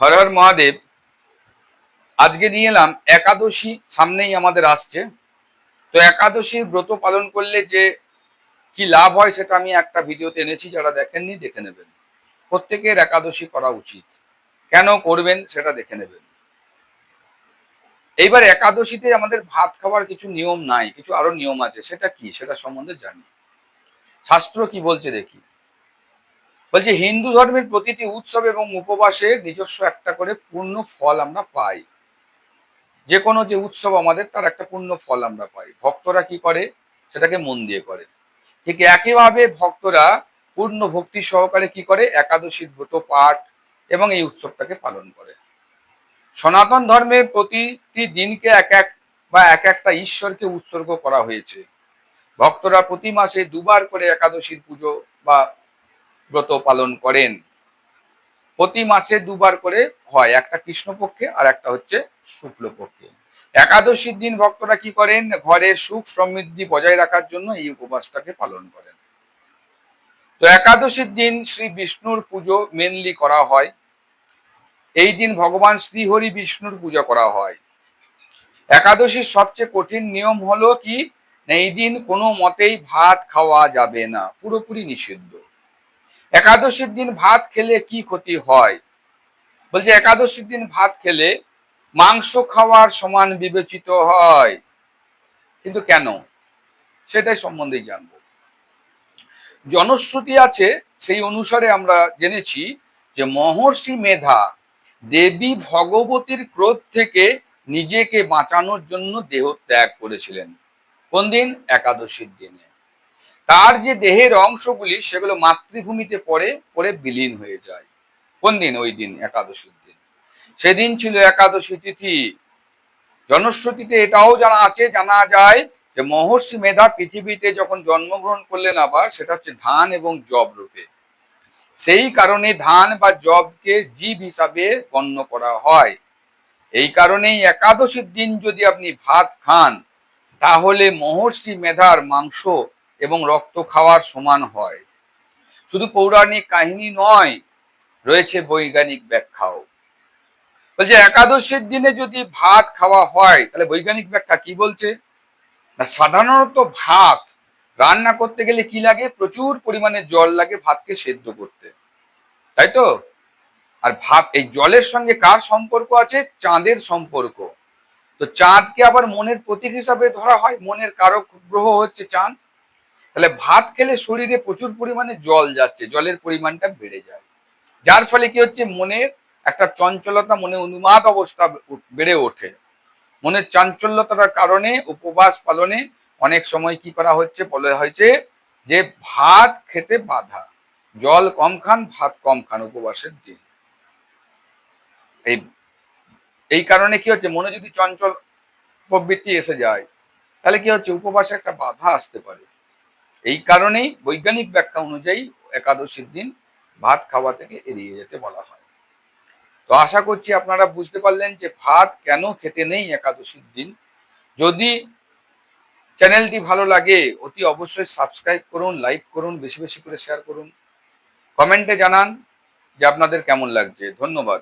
হর হর মহাদেব, আজকে নিয়ে এলাম একাদশী সামনেই আমাদের আসছে। তো একাদশীর ব্রত পালন করলে যে কি লাভ হয় সেটা আমি একটা ভিডিওতে এনেছি, যারা দেখেননি দেখে নেবেন। প্রত্যেকের একাদশী করা উচিত। কেন করবেন সেটা দেখে নেবেন। এইবার একাদশীতে আমাদের ভাত খাওয়ার কিছু নিয়ম নাই, কিছু আরও নিয়ম আছে, সেটা কি সেটা সম্বন্ধে জানি। শাস্ত্র কি বলছে দেখি। বলছে, হিন্দু ধর্মের প্রতিটি উৎসব এবং উপবাসে নিজস্ব একটা করে পূর্ণ ফল আমরা পাই। যে কোনো যে উৎসব আমাদের, তার একটা পূর্ণ ফল আমরা পাই। ভক্তরা কি করে? সেটাকে মন দিয়ে করে। ঠিক একইভাবে ভক্তরা পূর্ণ ভক্তি সহকারে কি করে? একাদশীর ব্রত পাঠ এবং এই উৎসবটাকে পালন করে। সনাতন ধর্মে প্রতিটি দিনকে এক এক বা এক একটা ঈশ্বরকে উৎসর্গ করা হয়েছে। ভক্তরা প্রতি মাসে দুবার করে একাদশীর পুজো বা ব্রত পালন করেন। প্রতি মাসে দুবার করে হয়, একটা কৃষ্ণপক্ষে আর একটা হচ্ছে শুক্লপক্ষে। একাদশীর দিন ভক্তরা কি করেন? ঘরের সুখ সমৃদ্ধি বজায় রাখার জন্য এই উপবাসটাকে পালন করেন। তো একাদশীর দিন শ্রী বিষ্ণুর পুজো মেনলি করা হয়। এই দিন ভগবান শ্রীহরি বিষ্ণুর পূজা করা হয়। একাদশীর সবচেয়ে কঠিন নিয়ম হলো কি? এই দিন কোনো মতেই ভাত খাওয়া যাবে না, পুরোপুরি নিষিদ্ধ। একাদশীর দিন ভাত খেলে কি ক্ষতি হয়? বলছে, একাদশীর দিন ভাত খেলে মাংস খাওয়ার সমান বিবেচিত হয়। কিন্তু কেন? সেটাই সম্বন্ধে জানব। জনশ্রুতি আছে, সেই অনুসারে আমরা জেনেছি যে মহর্ষি মেধা দেবী ভগবতীর ক্রোধ থেকে নিজেকে বাঁচানোর জন্য দেহ ত্যাগ করেছিলেন। কোন দিন? একাদশীর দিনে। তার যে দেহের অংশগুলি সেগুলো মাতৃভূমিতে পড়ে পড়ে বিলীন হয়ে যায়। কোন দিন? ওই দিন, একাদশীর দিন। সেদিন ছিল একাদশী তিথি। জনশ্রুতিতে এটাও জানা আছে, জানা যায় যে মহর্ষি মেধা পৃথিবীতে যখন জন্মগ্রহণ করলেন আবার, সেটা হচ্ছে ধান এবং জব রূপে। সেই কারণে ধান বা জবকে জীব হিসাবে গণ্য করা হয়। এই কারণেই একাদশীর দিন যদি আপনি ভাত খান, তাহলে মহর্ষি মেধার মাংস এবং রক্ত খাওয়ার সমান হয়। শুধু পৌরাণিক কাহিনী নয়, রয়েছে বৈজ্ঞানিক ব্যাখ্যাও। বলছে, একাদশীর দিনে যদি ভাত খাওয়া হয়, তাহলে বৈজ্ঞানিক ব্যাখ্যা কি বলছে? না, সাধারণত ভাত রান্না করতে গেলে কি লাগে? প্রচুর পরিমাণে জল লাগে ভাতকে সেদ্ধ করতে। তাই তো? আর ভাত, এই জলের সঙ্গে কার সম্পর্ক আছে? চাঁদের সম্পর্ক। তো চাঁদকে আবার মনের প্রতীক হিসাবে ধরা হয়। মনের কারক গ্রহ হচ্ছে চাঁদ। তাহলে ভাত খেলে শরীরে প্রচুর পরিমাণে জল যাচ্ছে, জলের পরিমাণটা বেড়ে যায়। যার ফলে কি হচ্ছে? মনের একটা চঞ্চলতা, মনে উন্মাদ অবস্থা বেড়ে ওঠে। মনের চাঞ্চল্যতার কারণে উপবাস পালনে অনেক সময় কি করা হচ্ছে? বলা হয়েছে যে ভাত খেতে বাধা। জল কম খান, ভাত কম খান উপবাসের দিন। এই এই কারণে কি হচ্ছে? মনে যদি চঞ্চল প্রবৃত্তি এসে যায়, তাহলে কি হচ্ছে? উপবাসে একটা বাধা আসতে পারে। এই কারণেই বৈজ্ঞানিক ব্যাখ্যা অনুযায়ী একাদশীর দিন ভাত খাওয়া থেকে এড়িয়ে যেতে বলা হয়। তো আশা করছি আপনারা বুঝতে পারলেন যে ভাত কেন খেতে নেই একাদশীর দিন। যদি চ্যানেলটি ভালো লাগে, অতি অবশ্যই সাবস্ক্রাইব করুন, লাইক করুন, বেশি বেশি করে শেয়ার করুন। কমেন্টে জানান যে আপনাদের কেমন লাগছে। ধন্যবাদ।